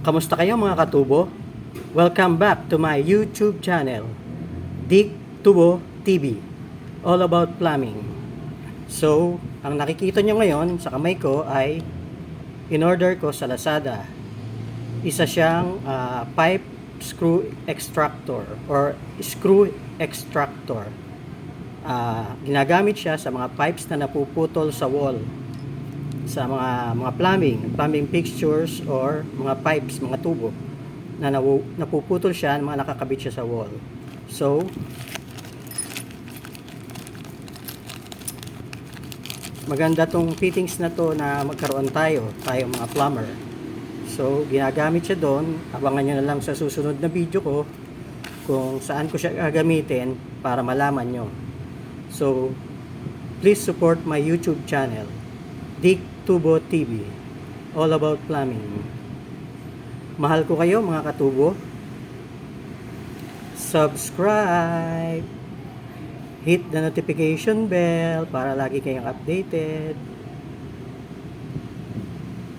Kamusta kayo mga katubo? Welcome back to my YouTube channel, Dick Tubo TV, all about plumbing. So, ang nakikita nyo ngayon sa kamay ko ay in-order ko sa Lazada. Isa siyang ah, pipe screw extractor or screw extractor. Ah, ginagamit siya sa mga pipes na napuputol sa wall sa mga mga plumbing, plumbing fixtures or mga pipes, mga tubo na napuputol siya, mga nakakabit siya sa wall. So, maganda tong fittings na to na magkaroon tayo, tayo mga plumber. So, ginagamit siya doon. Abangan nyo na lang sa susunod na video ko kung saan ko siya gagamitin para malaman nyo. So, please support my YouTube channel, Dick Tubo TV, all about plumbing. Mahal ko kayo mga katubo. Subscribe! Hit the notification bell para lagi kayong updated.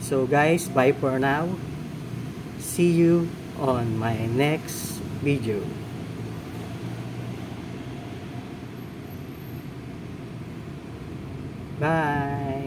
So guys, bye for now. See you on my next video. Bye!